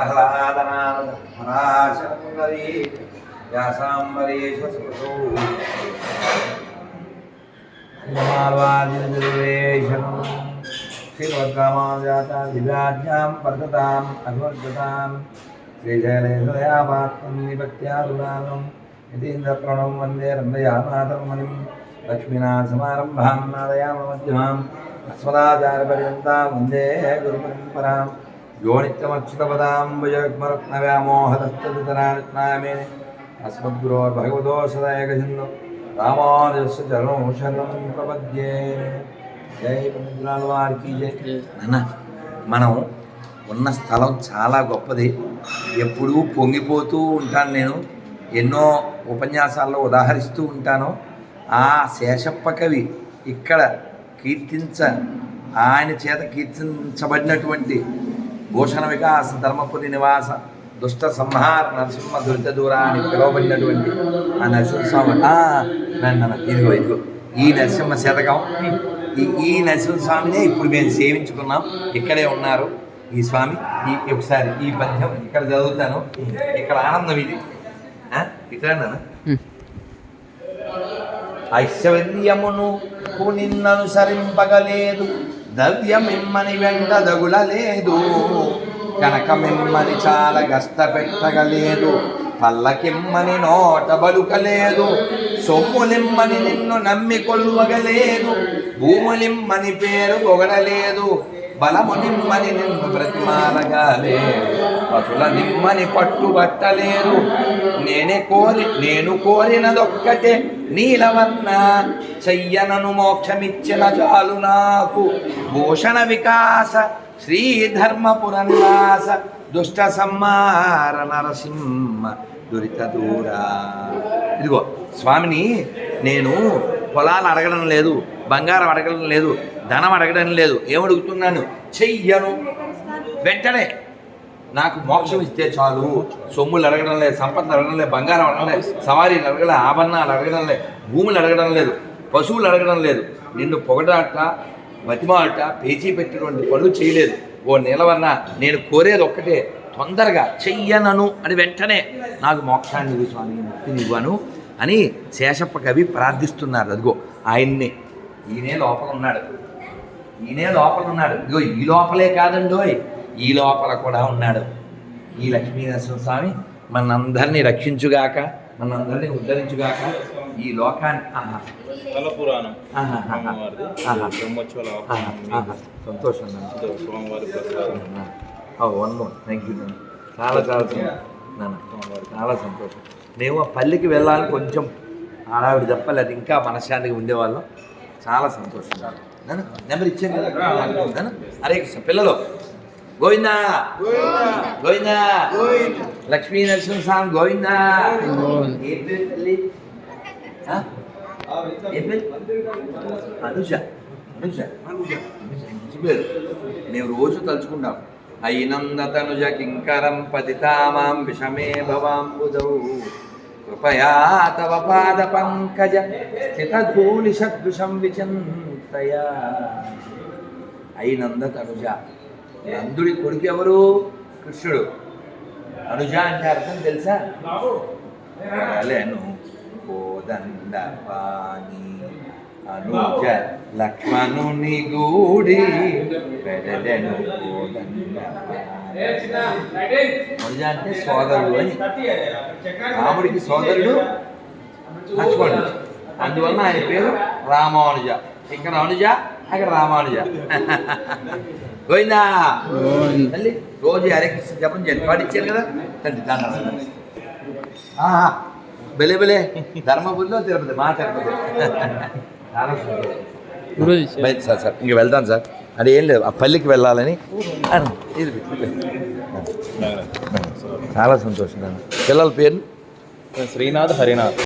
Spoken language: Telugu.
ప్రహ్లాదనాథ పరాశరంగరీ వ్యాసాంబరీశ్వసో మాల్వాదిర్వేషణం శ్రీమద్రామాజాత వర్ధతాం అభివర్ధతాం శ్రీశైలేశయాపాత్మం నిపత్యారుణానం యతీంద్రప్రణం వందే రందయామాతర్మణిం లక్ష్మీనాథసమారంభాం నాదయామధ్యమాం అస్మదాచార్యపర్యంతాం వందే గురుపరంపరాం. యో నిత్యమచ్యుతపదాంబుజగ్మరత్నవ్యామోహతస్తరామే అస్మద్గురోర్భగవతో సదయగసిందు రామానుజస్య చరణం శరణం ప్రపద్యే జై పండితురాల వారికి జై నాన్న మనం ఉన్న స్థలం చాలా గొప్పది. ఎప్పుడూ పొంగిపోతూ ఉంటాను నేను. ఎన్నో ఉపన్యాసాల్లో ఉదాహరిస్తూ ఉంటాను. ఆ శేషప్ప కవి ఇక్కడ కీర్తించ ఆయన చేత కీర్తించబడినటువంటి భూషణ వికాస ధర్మపురి నివాస దుష్ట సంహార నరసింహ దురిత దూర అని పిలువబడినటువంటి ఆ నరసింహస్వామి నన్ను నన్ను, ఇదిగో ఇదిగో. ఈ నరసింహ శతకం ఈ ఈ నరసింహస్వామినే ఇప్పుడు మేము సేవించుకున్నాం. ఇక్కడే ఉన్నారు ఈ స్వామి. ఈ ఒకసారి ఈ పద్యం ఇక్కడ చదువుతాను. ఇక్కడ ఆనందం ఇది. నాన్న ఐశ్వర్యమును నిన్ననుసరింపగలేదు ద్రవ్యమిమ్మని వెంట దగులలేదు కనకమిమ్మని చాలా గస్తపెట్టగలేదు పల్లకిమ్మని నోట బలుకలేదు సొమ్ములిమ్మని నిన్ను నమ్మి కొల్వగలేదు భూములిమ్మని పేరు పొగడలేదు. బలము నిమ్మని నిన్ను బ్రతిమాలగాలే పశుల నిమ్మని పట్టుబట్టలేదు. నేనే కోరి నేను కోరినదొక్కటే నీలవర్ణ చెయ్యనను మోక్షమిచ్చిన చాలు నాకు. భూషణ వికాస శ్రీధర్మపుర నివాస దుష్ట సంహార నరసింహ దురిత దూరా. ఇదిగో స్వామిని నేను పొలాలు అడగడం లేదు బంగారం అడగడం లేదు ధనం అడగడం లేదు. ఏమడుగుతున్నాను? చెయ్యను. వెంటనే నాకు మోక్షం ఇస్తే చాలు. సొమ్ములు అడగడం లేదు సంపదలు అడగడం లేదు బంగారం అడగడం లేదు సవారీలు అడగడం ఆభరణాలు అడగడం లేదు భూములు అడగడం లేదు పశువులు అడగడం లేదు. నిన్ను పొగడాట బతిమాట పేచీ పెట్టినటువంటి పనులు చేయలేదు. ఓ నిలవన్న నేను కోరేది ఒక్కటే తొందరగా చెయ్యనను అని వెంటనే నాకు మోక్షాన్ని ఇవ్వు స్వామి ముక్తిని ఇవ్వను అని శేషప్ప కవి ప్రార్థిస్తున్నారు. అదిగో ఆయన్ని ఈయనే లోపల ఉన్నాడు. ఈయనే లోపల ఉన్నాడు. ఇదిగో ఈ లోపలే కాదండోయ్. ఈ లోపల కూడా ఉన్నాడు. ఈ లక్ష్మీనరసింహ స్వామి మనందరినీ రక్షించుగాక మనందరినీ ఉద్ధరించుగాక ఈ లోకాన్ని పురాణం. సంతోషం వన్ మోర్ థ్యాంక్ యూ నాన్న చాలా చాలా సంతోషం. నాన్న చాలా సంతోషం. మేము ఆ పల్లికి వెళ్ళాలని కొంచెం ఆడావిడ చెప్పలేదు. ఇంకా మనశ్శాంతిగా ఉండేవాళ్ళం. చాలా సంతోషం. నాన్న నెంబర్ ఇచ్చాను కదా అరే కృష్ణ పిల్లలు. గోవిందా? గోవిందా. లక్ష్మీ నరసింహ స్వామి గోవిందా? ఏ పేరు తల్లి? ఏ పేరు? అనుజ. అనుజ. మంచి పేరు. మేము రోజు తలుచుకుంటాం. అయినందతనుజ కింకరం పతితామాం విషమే భవాంబుదౌ కృపయా తవ పాద పంకజ స్థితధూళి సదృశం విచింతయా. అయినంద తనుజ. నందుడి కొడుకు ఎవరు? కృష్ణుడు. అనుజ అంటే అర్థం తెలుసా? లేను కోదండ పాని అనుజ లక్ష్మణుని గూడి పెడలెను కోదండ అనుజ అంటే సోదరుడు అని. రాముడికి సోదరుడు లక్ష్మణుడు. అందువలన ఆయన పేరు రామానుజ. ఇక్కడ అనుజ అక్కడ రామానుజ. గోవిందా? తల్లి రోజు హరే కృష్ణ జపం చేయండి. పాటించారు కదా? తండ్రి ఆహా, బెలే బెలే. ధర్మపురిలో తిరుపతి మా తిరుపతి. చాలా సంతోషం. బయట సార్ సార్ ఇంక వెళ్తాను సార్. అది ఏం లేదు ఆ పల్లికి వెళ్ళాలని. ఇది. చాలా సంతోషం. పిల్లల పేరు శ్రీనాథ్ హరినాథ్.